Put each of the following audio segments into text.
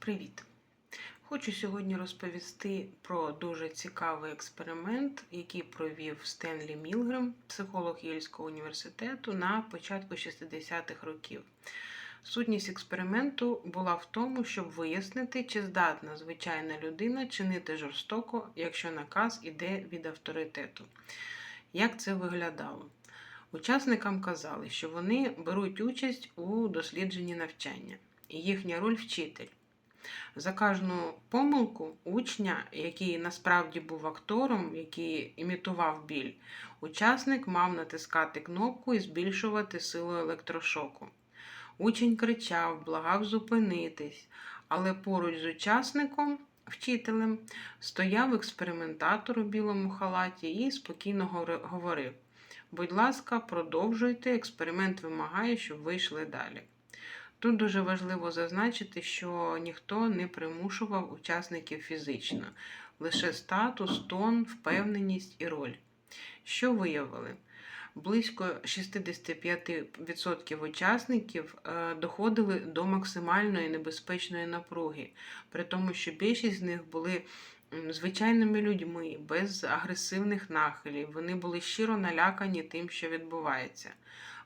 Привіт! Хочу сьогодні розповісти про дуже цікавий експеримент, який провів Стенлі Мілгрем, психолог Єльського університету, на початку 60-х років. Сутність експерименту була в тому, щоб вияснити, чи здатна звичайна людина чинити жорстоко, якщо наказ іде від авторитету. Як це виглядало? Учасникам казали, що вони беруть участь у дослідженні навчання, і їхня роль вчитель. За кожну помилку учня, який насправді був актором, який імітував біль, учасник мав натискати кнопку і збільшувати силу електрошоку. Учень кричав, благав зупинитись, але поруч з учасником, вчителем, стояв експериментатор у білому халаті і спокійно говорив: Будь ласка, продовжуйте, експеримент вимагає, щоб ви йшли далі. Тут дуже важливо зазначити, що ніхто не примушував учасників фізично, лише статус, тон, впевненість і роль. Що виявили? Близько 65% учасників е, доходили до максимальної небезпечної напруги, при тому, що більшість з них були звичайними людьми, без агресивних нахилів. Вони були щиро налякані тим, що відбувається.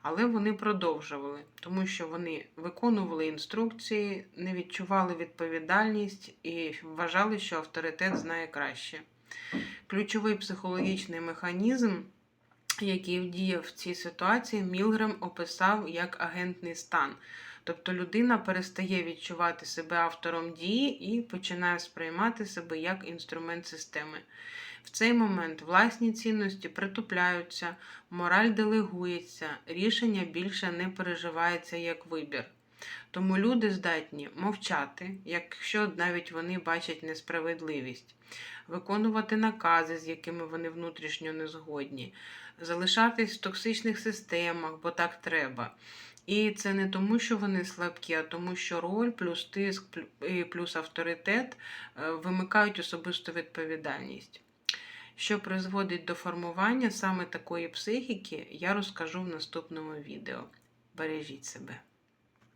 Але вони продовжували, тому що вони виконували інструкції, не відчували відповідальність і вважали, що авторитет знає краще. Ключовий психологічний механізм, який діяв в цій ситуації, Мілгрем описав як агентний стан. Тобто людина перестає відчувати себе автором дії і починає сприймати себе як інструмент системи. В цей момент власні цінності притупляються, мораль делегується, рішення більше не переживається як вибір. Тому люди здатні мовчати, якщо навіть вони бачать несправедливість, виконувати накази, з якими вони внутрішньо не згодні, залишатись в токсичних системах, бо так треба. І це не тому, що вони слабкі, а тому, що роль, плюс тиск, плюс авторитет е, вимикають особисту відповідальність. Що призводить до формування саме такої психіки, я розкажу в наступному відео. Бережіть себе.